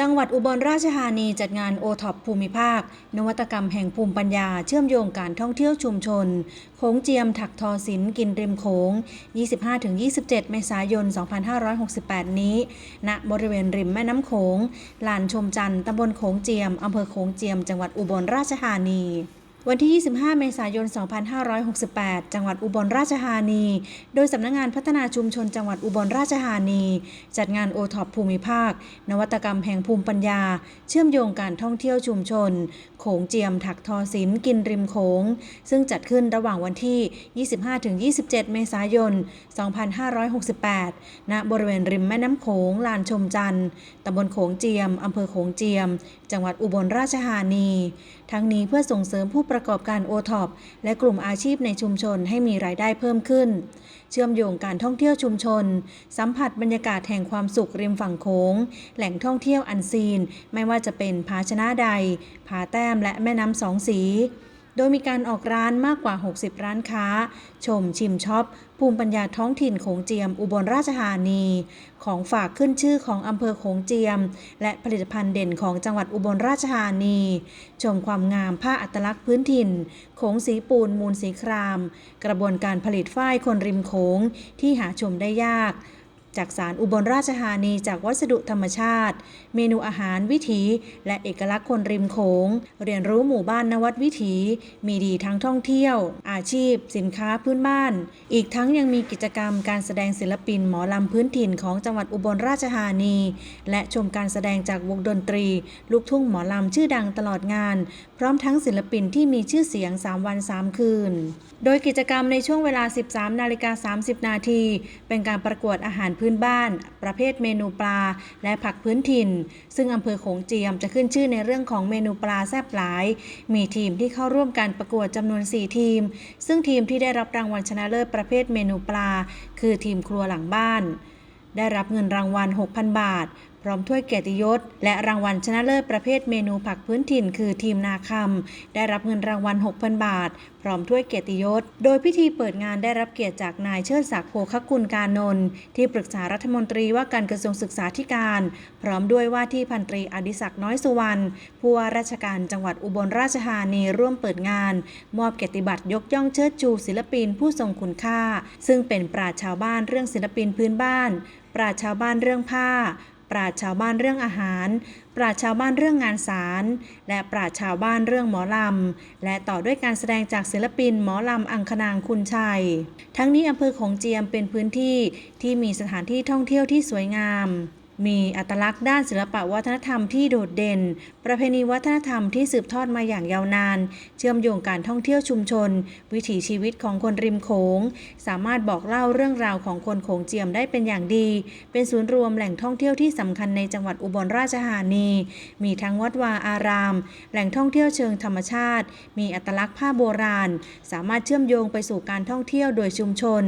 จังหวัดอุบลราชธานีจัดงานโอท็อปภูมิภาค นวัตกรรมแห่งภูมิปัญญา เชื่อมโยงการท่องเที่ยวชุมชน โขงเจียมถักทอศิลป์กินริมโขง 25-27 เมษายน 2568 นี้ ณ บริเวณริมแม่น้ำโขง ลานชมจันทร์ตำบลโขงเจียม อำเภอโขงเจียม จังหวัดอุบลราชธานี วันที่ 25 เมษายน 2568 จังหวัดอุบลราชธานี โดยสำนักงานพัฒนาชุมชนจังหวัดอุบลราชธานี จัดงานโอท็อปภูมิภาค นวัตกรรมแห่งภูมิปัญญา เชื่อมโยงการท่องเที่ยวชุมชน โขงเจียมถักทอศิลป์กินริมโขง ซึ่งจัดขึ้นระหว่างวันที่ 25-27 เมษายน 2568 ณ บริเวณริมแม่น้ำโขง ลานชมจันทร์ตำบลโขงเจียมอำเภอโขงเจียม จังหวัดอุบลราชธานี ทั้งนี้เพื่อส่งเสริมผู้ประกอบการโอท็อปและกลุ่มอาชีพในชุมชนให้มีรายได้เพิ่มขึ้น เชื่อมโยงการท่องเที่ยวชุมชน สัมผัสบรรยากาศแห่งความสุขริมฝั่งโขงแหล่งท่องเที่ยวอันซีน ไม่ว่าจะเป็นภาชนะใด ผาแต้มและแม่น้ำสองสี โดยมีการออกร้านมากกว่า 60 ร้านค้า ชมชิมช็อป ภูมิปัญญาท้องถิ่นโขงเจียม อุบลราชธานี ของฝากขึ้นชื่อของอำเภอโขงเจียม และผลิตภัณฑ์เด่นของจังหวัดอุบลราชธานี ชมความงามผ้าอัตลักษณ์พื้นถิ่นโขงสีปูนมูลสีคราม กระบวนการผลิตฝ้ายคนริมโขงที่หาชมได้ยาก จากสารอุบลราชธานีจากวัสดุธรรมชาติ เมนูอาหารวิถี และเอกลักษณ์คนริมโขง เรียนรู้หมู่บ้านนวัดวิถี มีดีทั้งท่องเที่ยว อาชีพ สินค้าพื้นบ้าน อีกทั้งยังมีกิจกรรมการแสดงศิลปินหมอลำพื้นถิ่นของจังหวัดอุบลราชธานี และชมการแสดงจากวงดนตรี ลูกทุ่งหมอลำชื่อดังตลอดงาน พร้อมทั้งศิลปินที่มีชื่อเสียง 3 วัน 3 คืน โดยกิจกรรมในช่วงเวลา 13 นาฬิกา 30 นาทีเป็นการประกวดอาหารพื้นพื้นบ้าน ประเภทเมนูปลา และผักพื้นถิ่น ซึ่งอำเภอโขงเจียมจะขึ้นชื่อในเรื่องของเมนูปลาแซ่บหลาย มีทีมที่เข้าร่วมการประกวดจำนวน 4 ทีม ซึ่งทีมที่ได้รับรางวัลชนะเลิศประเภทเมนูปลา คือทีมครัวหลังบ้านได้รับเงินรางวัล 6,000 บาท พร้อมถ้วยเกียรติยศ และรางวัลชนะเลิศประเภทเมนูผักพื้นถิ่น คือทีมนาคำได้รับเงินรางวัล 6,000 บาท พร้อมถ้วยเกียรติยศ โดยพิธีเปิดงานได้รับเกียรติจากนายเชิดศักดิ์โภคกุลการนนท์ที่ปรึกษารัฐมนตรีว่าการกระทรวงศึกษาธิการ พร้อมด้วยว่าที่พันตรีอดิศักดิ์น้อยสุวรรณผู้ว่าราชการจังหวัดอุบลราชธานีร่วมเปิดงาน มอบเกียรติบัตรยกย่องเชิดชูศิลปินผู้ทรงคุณค่า ซึ่งเป็นปราชชาวบ้านเรื่องศิลปินพื้นบ้าน ปราชชาวบ้านเรื่องผ้า ปราชชาวบ้านเรื่องอาหาร ปราชชาวบ้านเรื่องงานสาร และปราชชาวบ้านเรื่องหมอลำ และต่อด้วยการแสดงจากศิลปินหมอลำอังคนางคุณชัย ทั้งนี้อำเภอของเจียมเป็นพื้นที่ที่มีสถานที่ท่องเที่ยวที่สวยงาม มีอัตลักษณ์ด้านศิลปวัฒนธรรมที่โดดเด่น ประเพณีวัฒนธรรมที่สืบทอดมาอย่างยาวนาน เชื่อมโยงการท่องเที่ยวชุมชน วิถีชีวิตของคนริมโขง สามารถบอกเล่าเรื่องราวของคนโขงเจียมได้เป็นอย่างดี เป็นศูนย์รวมแหล่งท่องเที่ยวที่สำคัญในจังหวัดอุบลราชธานี มีทั้งวัดวาอาราม แหล่งท่องเที่ยวเชิงธรรมชาติ มีอัตลักษณ์ผ้าโบราณ สามารถเชื่อมโยงไปสู่การท่องเที่ยวโดยชุมชน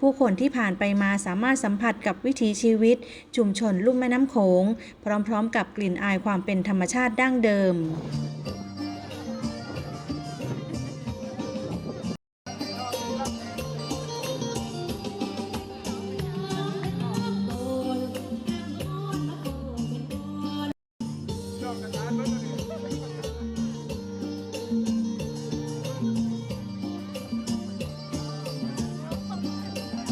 ผู้คนที่ผ่านไปมาสามารถสัมผัสกับวิถีชีวิต ชุมชนลุ่มแม่น้ำโขง พร้อมๆ กับกลิ่นอายความเป็นธรรมชาติดั้งเดิม